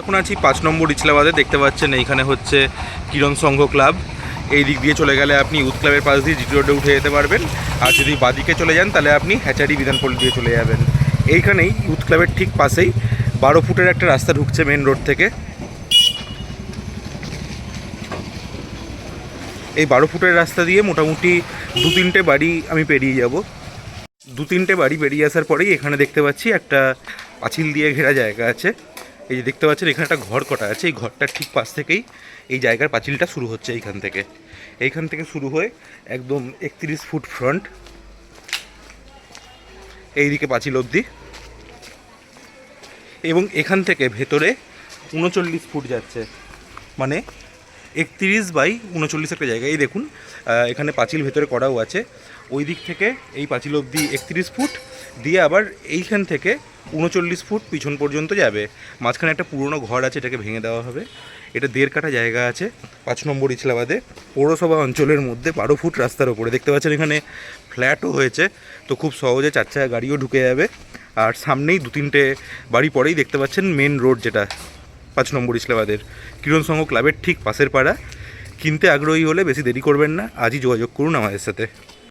এখন আছি পাঁচ নম্বর ইছলাবাদে দেখতে পাচ্ছেন এইখানে হচ্ছে কিরণ সংঘ ক্লাব। এই দিক দিয়ে চলে গেলে আপনি ইউথ ক্লাবের পাশ দিয়ে জিটি রোডে উঠে যেতে পারবেন। আর যদি বাদিকে চলে যান, তাহলে আপনি হ্যাচারি বিধানপল্লী দিয়ে চলে যাবেন। এইখানেই ইউথ ক্লাবের ঠিক পাশেই বারো ফুটের একটা রাস্তা ঢুকছে মেন রোড থেকে। এই বারো ফুটের রাস্তা দিয়ে মোটামুটি দু তিনটে বাড়ি আমি পেরিয়ে যাব। দু তিনটে বাড়ি পেরিয়ে আসার পরেই এখানে দেখতে পাচ্ছি একটা পাঁচিল দিয়ে ঘেরা জায়গা আছে। এই যে দেখতে পাচ্ছেন, এখানে একটা ঘর কটা আছে। এই ঘরটার ঠিক পাশ থেকেই এই জায়গার পাঁচিলটা শুরু হচ্ছে এইখান থেকে। এইখান থেকে শুরু হয়ে একদম একত্রিশ ফুট ফ্রন্ট। এইদিকে পাঁচিল অবধি। এবং এখান থেকে ভেতরে উনচল্লিশ ফুট যাচ্ছে। মানে একত্রিশ বাই উনচল্লিশ একটা জায়গা। এই দেখুন এখানে পাঁচিল ভেতরে করাও আছে। ওই দিক থেকে এই পাঁচিল অবধি একত্রিশ ফুট, দিয়ে আবার এইখান থেকে উনচল্লিশ ফুট পিছন পর্যন্ত যাবে। মাঝখানে একটা পুরনো ঘর আছে, এটাকে ভেঙে দেওয়া হবে। এটা দেড় কাঠা জায়গা আছে, পাঁচ নম্বর ইছলাবাদে। পৌরসভা অঞ্চলের মধ্যে বারো ফুট রাস্তার ওপরে দেখতে পাচ্ছেন এখানে ফ্ল্যাটও হয়েছে, তো খুব সহজে চার গাড়িও ঢুকে যাবে। আর সামনেই দু তিনটে বাড়ি পরেই দেখতে পাচ্ছেন মেন রোড যেটা। পাঁচ নম্বর ইসলামাবাদের। কিরণ সংঘ ক্লাবের ঠিক পাশের পাড়া। কিনতে আগ্রহী হলে বেশি দেরি করবেন না। আজই যোগাযোগ করুন আমাদের সাথে।